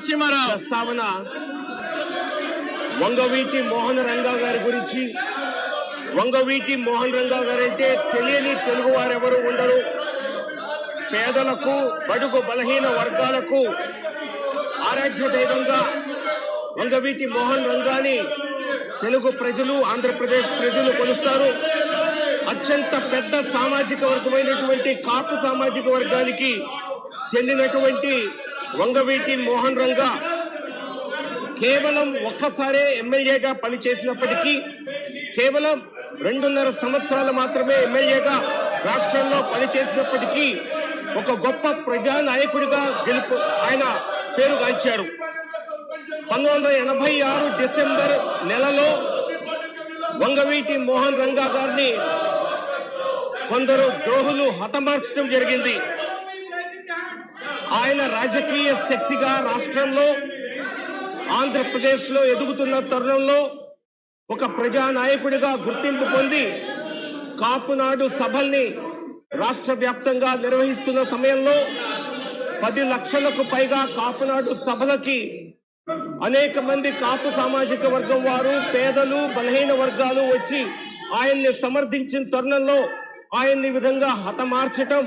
నరసింహారావు. ప్రస్తావన వంగవీటి మోహన్ రంగా గారి గురించి. వంగవీటి మోహన్ రంగా గారంటే తెలియని తెలుగు వారెవరు ఉండరు. పేదలకు బడుగు బలహీన వర్గాలకు ఆరాధ్య దైవంగా వంగవీటి మోహన్ రంగాని తెలుగు ప్రజలు ఆంధ్రప్రదేశ్ ప్రజలు కొలుస్తారు. అత్యంత పెద్ద సామాజిక వర్గమైనటువంటి కాపు సామాజిక వర్గానికి చెందినటువంటి వంగవీటి మోహన్ రంగా కేవలం ఒక్కసారే ఎమ్మెల్యేగా పనిచేసినప్పటికీ కేవలం రెండున్నర సంవత్సరాలు మాత్రమే ఎమ్మెల్యేగా రాష్ట్రంలో పనిచేసినప్పటికీ ఒక గొప్ప ప్రజానాయకుడిగా గెలుపు ఆయన పేరుగాంచారు పంతొమ్మిది వందల ఎనభై ఆరు డిసెంబర్ నెలలో వంగవీటి మోహన్ రంగా గారిని కొందరు ద్రోహులు హతమార్చడం జరిగింది. ఆయన రాజకీయ శక్తిగా రాష్ట్రంలో ఆంధ్రప్రదేశ్లో ఎదుగుతున్న తరుణంలో ఒక ప్రజా నాయకుడిగా గుర్తింపు పొంది కాపునాడు సభల్ని రాష్ట్ర వ్యాప్తంగా నిర్వహిస్తున్న సమయంలో పది లక్షలకు పైగా కాపునాడు సభలకి అనేక మంది కాపు సామాజిక వర్గం వారు పేదలు బలహీన వర్గాలు వచ్చి ఆయన్ని సమర్థించిన తరుణంలో ఆయన్ని విధంగా హతమార్చటం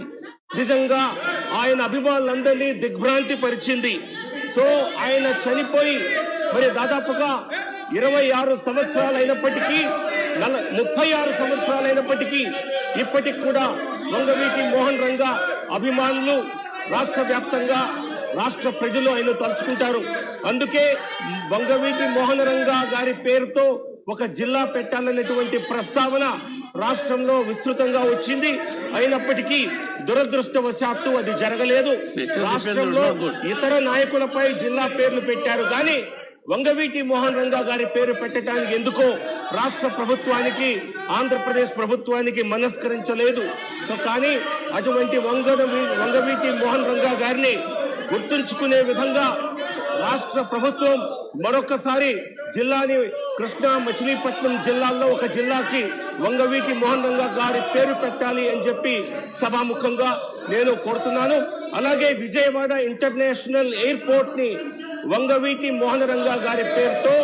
నిజంగా ఆయన అభిమానులందరినీ దిగ్భ్రాంతి పరిచింది. సో ఆయన చనిపోయి మరి దాదాపుగా ఇరవై ఆరు సంవత్సరాలు అయినప్పటికీ నల ముప్పై ఆరు సంవత్సరాలు అయినప్పటికీ ఇప్పటికి కూడా వంగవీటి మోహన్ రంగ అభిమానులు రాష్ట్ర వ్యాప్తంగా రాష్ట్ర ప్రజలు ఆయన తలుచుకుంటారు. అందుకే వంగవీటి మోహన్ రంగా గారి పేరుతో ఒక జిల్లా పెట్టాలనేటువంటి ప్రస్తావన రాష్ట్రంలో విస్తృతంగా వచ్చింది. అయినప్పటికీ దురదృష్టవశాత్తు అది జరగలేదు. రాష్ట్రంలో ఇతర నాయకులపై జిల్లా పేర్లు పెట్టారు. కానీ వంగవీటి మోహన్ రంగా గారి పేరు పెట్టడానికి ఎందుకో రాష్ట్ర ప్రభుత్వానికి ఆంధ్రప్రదేశ్ ప్రభుత్వానికి మనస్కరించలేదు. సో కానీ అటువంటి వంగ వంగవీటి మోహన్ రంగా గారిని గుర్తుంచుకునే విధంగా రాష్ట్ర ప్రభుత్వం మరొకసారి జిల్లాని కృష్ణా మచిలీపట్నం జిల్లాల్లో ఒక జిల్లాకి వంగవీటి మోహన్ రంగా గారి పేరు పెట్టాలి అని చెప్పి సభాముఖంగా నేను కోరుతున్నాను. అలాగే విజయవాడ ఇంటర్నేషనల్ ఎయిర్పోర్ట్ని వంగవీటి మోహన రంగా గారి పేరుతో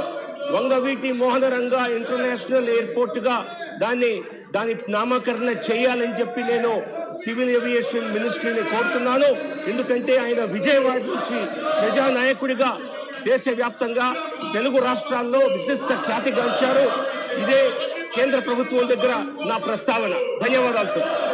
వంగవీటి మోహన రంగా ఇంటర్నేషనల్ ఎయిర్పోర్ట్గా దాన్ని దాని నామకరణ చేయాలని చెప్పి నేను సివిల్ ఏవియేషన్ మినిస్ట్రీని కోరుతున్నాను. ఎందుకంటే ఆయన విజయవాడ నుంచి ప్రజానాయకుడిగా దేశవ్యాప్తంగా తెలుగు రాష్ట్రాల్లో విశిష్ట ఖ్యాతిగాంచారు ఇదే కేంద్ర ప్రభుత్వం దగ్గర నా ప్రస్తావన. ధన్యవాదాలు సార్.